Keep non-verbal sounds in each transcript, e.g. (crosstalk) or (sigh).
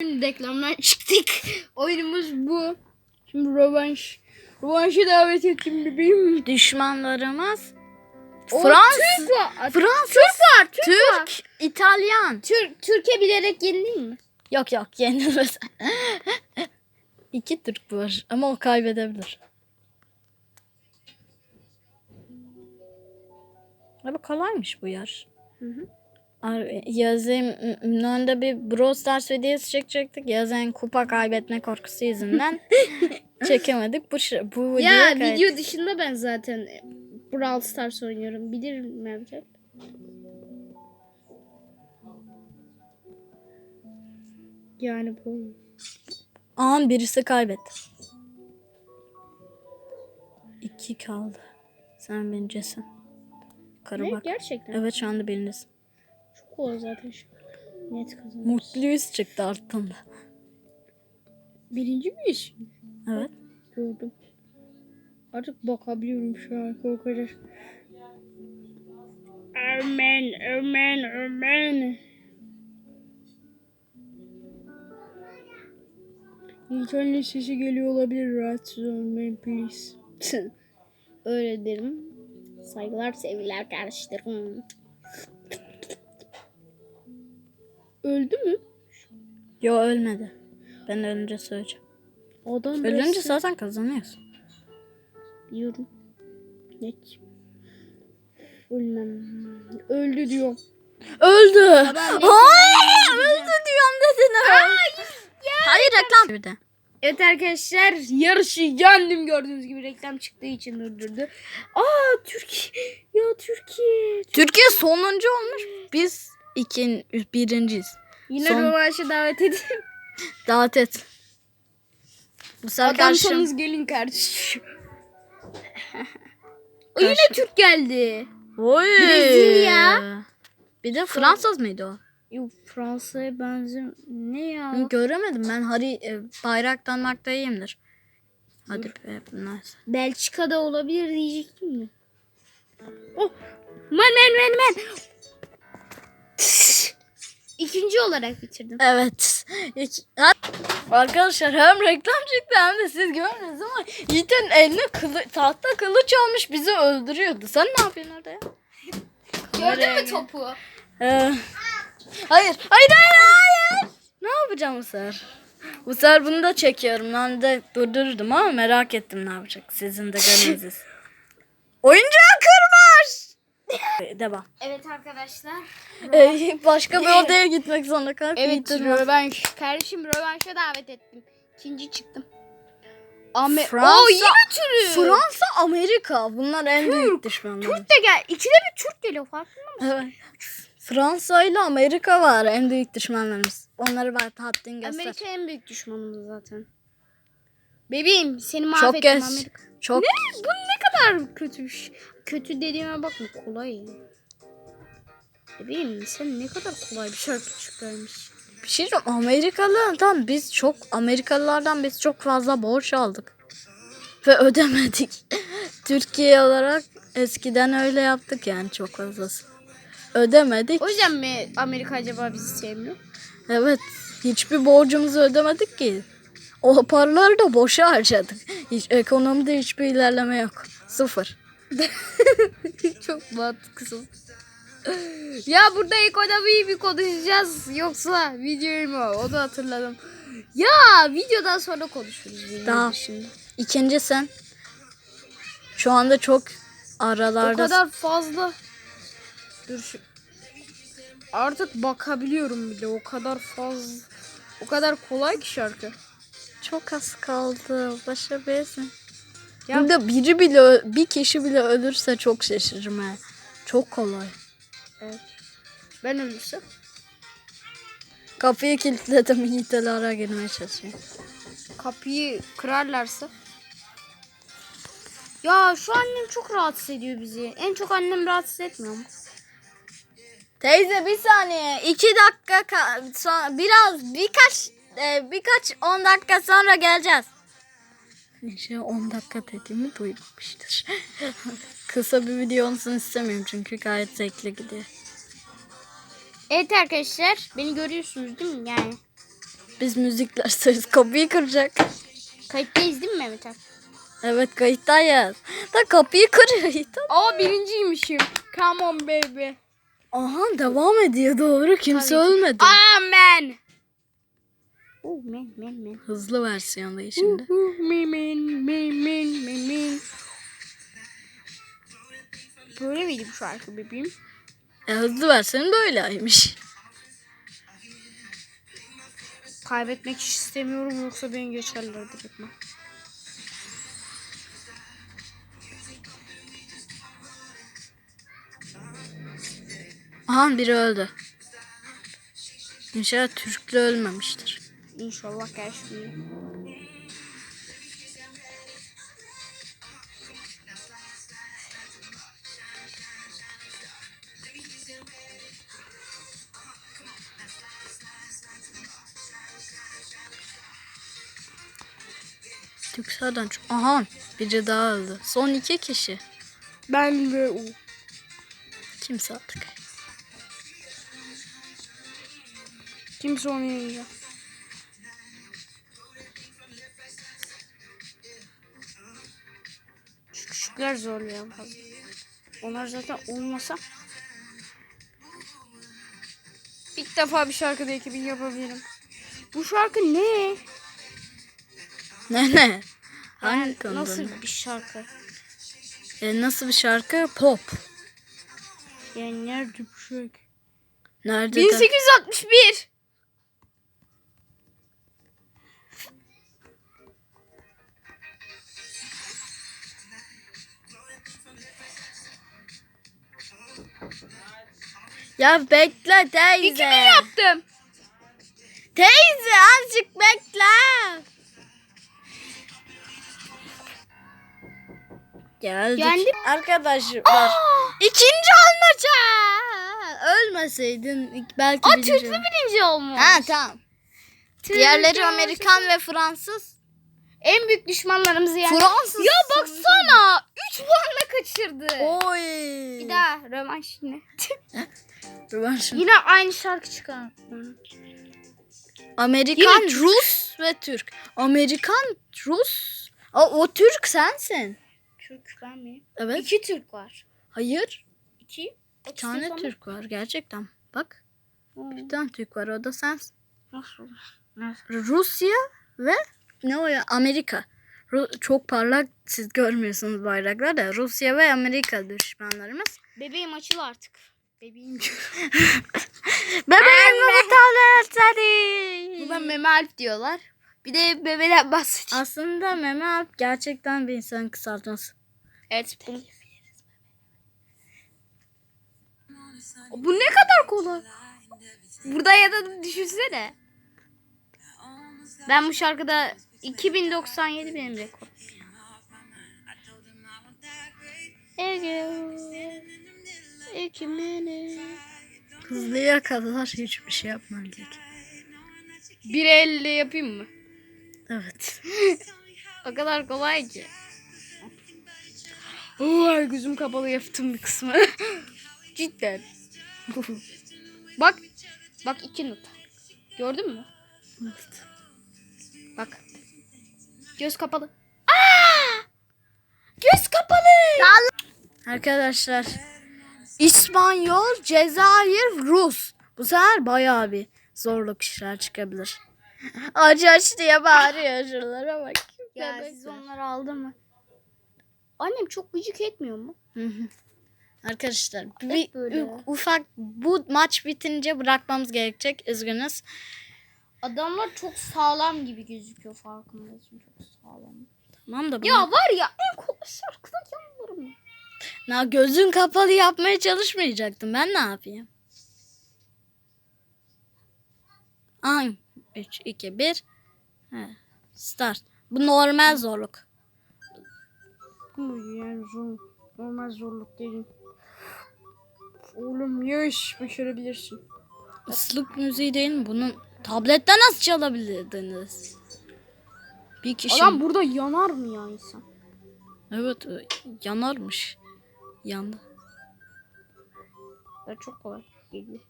Şimdi reklamdan (laughs) çıktık. Oyunumuz bu. Şimdi rövanş. Rövanşı davet ettim bebeğim. Düşmanlarımız O Fransız, Türk var. Fransız, Türk var. Türk, Türk, var. İtalyan. Türk, Türkiye bilerek yenildin mi? Yok yok yenilmez. (laughs) İki Türk var ama o kaybedebilir. Abi kolaymış bu yer. Hı hı. Ar- Yazın önünde bir Brawl Stars videosu çekecektik. Yazın kupa kaybetme korkusu yüzünden (laughs) çekemedik. Bu bu Ya kayıt- video dışında ben zaten e, Brawl Stars oynuyorum. Bilir Mevcut. Yani bu. An birisi kaybetti. İki kaldı. Sen birincisin. Yukarı Ne? bak. Gerçekten. Evet şu anda birindesin. Kolay zaten şu. Net kazanırız. Mutlu yüz çıktı altında. Birinci miyiz? Evet. Gördüm. Artık bakabiliyorum şu an o kadar. Amen, amen, amen. İnternet sesi geliyor olabilir. Rahatsız olmayın please. (laughs) Öyle derim. Saygılar, sevgiler kardeşlerim. Öldü mü? Yo ölmedi. Ben ölünce söyleyeceğim. Adam Ölünce resmen- zaten kazanıyorsun. Biliyorum. Net. Ölmem. Öldü diyor. Öldü. neyse, Hayır öldü diyorum dedin. Hayır reklam. Bir de. Evet arkadaşlar yarışı yendim gördüğünüz gibi reklam çıktığı için durdurdu. Aa Türkiye. Ya Türkiye. Türkiye sonuncu olmuş. Biz ikin, birinciyiz. Yine Son- rövanşa davet edin. (laughs) Davet et. Bu sefer karşım. Adamsanız gelin kardeşim. (laughs) o yine Türk geldi. Oy. Brezilya. Bir de Fransız mıydı o? Yok Fransa'ya benziyor. Ne ya? Hı, Göremedim ben. Hari e, bayraktan maktayımdır. Hadi be, neyse. Belçika'da olabilir diyecektim mi? Oh. Man man man man. İkinci olarak bitirdim. Evet. İki- Arkadaşlar hem reklam çıktı hem de siz görmediniz ama Yiğit'in eline kılı, tahta kılıç almış bizi öldürüyordu. Sen ne yapıyorsun orada ya? (laughs) Gördün mü topu? Ee, hayır, hayır, hayır, hayır. Ne yapacağım bu sefer? Bu sefer bunu da çekiyorum. Ben de durdururdum ama merak ettim ne yapacak. Sizin de görmeniz. (laughs) Oyuncağı kırmış. Devam. Evet arkadaşlar. (laughs) Ee, başka bir odaya gitmek zorunda kaldık. Evet rövanş. Kardeşim rövanşa davet ettim. İkinci çıktım. Ahmet. Fransa- Oo yine Türk. Fransa, Amerika. Bunlar en büyük düşmanlar. Türk de gel. İkide bir Türk geliyor farkında mısın? Evet. Fransa ile Amerika var en büyük düşmanlarımız. Onları bak haddin göster. Amerika en büyük düşmanımız zaten. Bebeğim seni Çok mahvettim geç. Amerika. Çok Ne? Bu ne kadar kötüymüş. Kötü dediğime bakma kolay. Bebeğim sen ne kadar kolay bir şarkı çıkarmış. bir şey diyeceğim. Amerikalılardan biz çok Amerikalılardan biz çok fazla borç aldık. Ve (laughs) ödemedik. Türkiye olarak eskiden öyle yaptık yani çok fazlası. Ödemedik. O yüzden mi Amerika acaba bizi sevmiyor? Evet. Hiçbir borcumuzu ödemedik ki. O paraları da boşa harcadık. Hiç, ekonomide hiçbir ilerleme yok. Sıfır. (laughs) Çok mantıksız. ya burada ekonomiyi bir konuşacağız. Yoksa videoyu mu? Onu hatırladım. Ya videodan sonra konuşuruz. Daha. dışında. İkinci sen. Şu anda çok O aralarda. kadar fazla. Dur şu. Artık bakabiliyorum bile. O kadar fazla. O kadar kolay ki şarkı. Çok az kaldı. Başarabilirsin. Ya- Burada biri bile bir kişi bile ölürse çok şaşırırım ha. Çok kolay. Evet. Ben ölürsem. Kapıyı kilitledim. Yiğitelara girmeye çalışıyorum. Kapıyı kırarlarsa. Ya şu annem çok rahatsız ediyor bizi. En çok annem rahatsız etmiyor mu? Teyze bir saniye. iki dakika ka- sonra biraz birkaç e, birkaç on dakika sonra geleceğiz. Şey 10 dakika dediğimi duymamıştır. (laughs) Kısa bir video olsun istemiyorum çünkü gayet zevkli gidiyor. Evet arkadaşlar beni görüyorsunuz değil mi yani? Biz müzikler söz kapıyı kıracak. Kayıttayız değil mi Mehmet abi? Evet kayıttayız. Da kapıyı kırıyor. (laughs) Aa birinciymişim. Come on baby. Aha devam ediyor doğru. Kimse Tabii ölmedi. Amen. Oh man man man. Hızlı versiyondayız şimdi. Me man me man me man. Böyle miydi bu şarkı bebeğim? E, hızlı versiyonu böyleymiş. Kaybetmek istemiyorum yoksa beni geçerler direkt. Aha biri öldü. İnşallah Türklü ölmemiştir. İnşallah gelsin. Türksel'den çok... Aha biri daha öldü. Son iki kişi. Ben ve o. Kimse artık. Kimse onu yenecek. En fazla. Onlar zaten olmasa ilk defa bir şarkıda ekibin yapabilirim. Bu şarkı ne? Ne ne? Hangi Yani konuda? nasıl ne? bir şarkı? E, nasıl bir şarkı? Pop. Yani nerede bu şarkı? Nerede? de- 1861. Ya bekle teyze. İki mi yaptım? Teyze azıcık bekle. Geldik. Geldik. Arkadaşlar. İkinci olmaca. Ölmeseydin belki O birinci Türklü birinci olmuş. Ha tamam. Diğerleri Amerikan ve Fransız. En büyük düşmanlarımızı yani. Fransız. Ya baksana. 3 puanla kaçırdı. Oy. Bir daha rövanş yine. Şimdi- yine aynı şarkı çıkar. Amerikan, Yine- Rus ve Türk. Amerikan, Rus. O, o Türk sensin. Türk ben miyim? Evet. İki Türk var. Hayır. İki. Bir tane Türk var gerçekten. Bak. Hmm. Bir tane Türk var o da sensin. Nasıl? Nasıl? Rusya ve ne o ya Amerika. Ru- çok parlak siz görmüyorsunuz bayraklar da Rusya ve Amerika düşmanlarımız. Bebeğim açıl artık. Bebeğim. (laughs) Bebeğim tane seni. Buna meme alp diyorlar. Bir de bebeden bahsediyor. Aslında Meme Alp gerçekten bir insan kısaltması. Evet. Bu... bu ne kadar kolay. Burada ya da düşünsene. Ben bu şarkıda 2097 benim rekorum. Ege. Ekimene. Hızlıya kadar hiçbir şey yapman gerek. Bir elle yapayım mı? Evet. (laughs) O kadar kolay ki. Oy gözüm kapalı yaptım bir kısmı. (laughs) Cidden. bak. Bak iki not. Gördün mü? evet. Bak. Göz kapalı. Aa! Göz kapalı. Arkadaşlar İspanyol, Cezayir, Rus. Bu sefer bayağı bir zorluk işler çıkabilir. (laughs) Acı aç diye bağırıyor şuralara bak. Ya Bebekler. siz onları aldı mı? Annem çok gıcık etmiyor mu? Hı hı. Arkadaşlar bir böyle. ufak bu maç bitince bırakmamız gerekecek. Üzgünüz. Adamlar çok sağlam gibi gözüküyor farkındayım. Çok sağlam. Tamam da bunu- Ya var ya en kolay şarkıda yanlarım. Na gözün kapalı yapmaya çalışmayacaktım. Ben ne yapayım? An 3 2 1 Start. Bu normal zorluk. Bu yani zor, normal zorluk değil. Oğlum yaş başarabilirsin. Islık müziği değil mi? Bunun tabletten nasıl çalabilirdiniz? Bir kişi. Adam burada yanar mı ya insan? Evet e, yanarmış. Yandı. Ya çok kolay geliyor.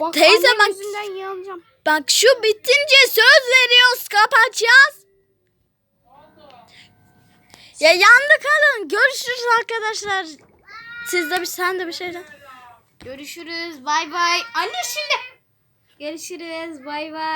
Bak Teyze bak- yüzünden yanacağım. Bak şu bitince söz veriyoruz kapatacağız. Ya yandı kalın. Görüşürüz arkadaşlar. Siz de bir sen de bir şeyler. Görüşürüz. Bay bay. Anne şimdi. Görüşürüz. Bay bay.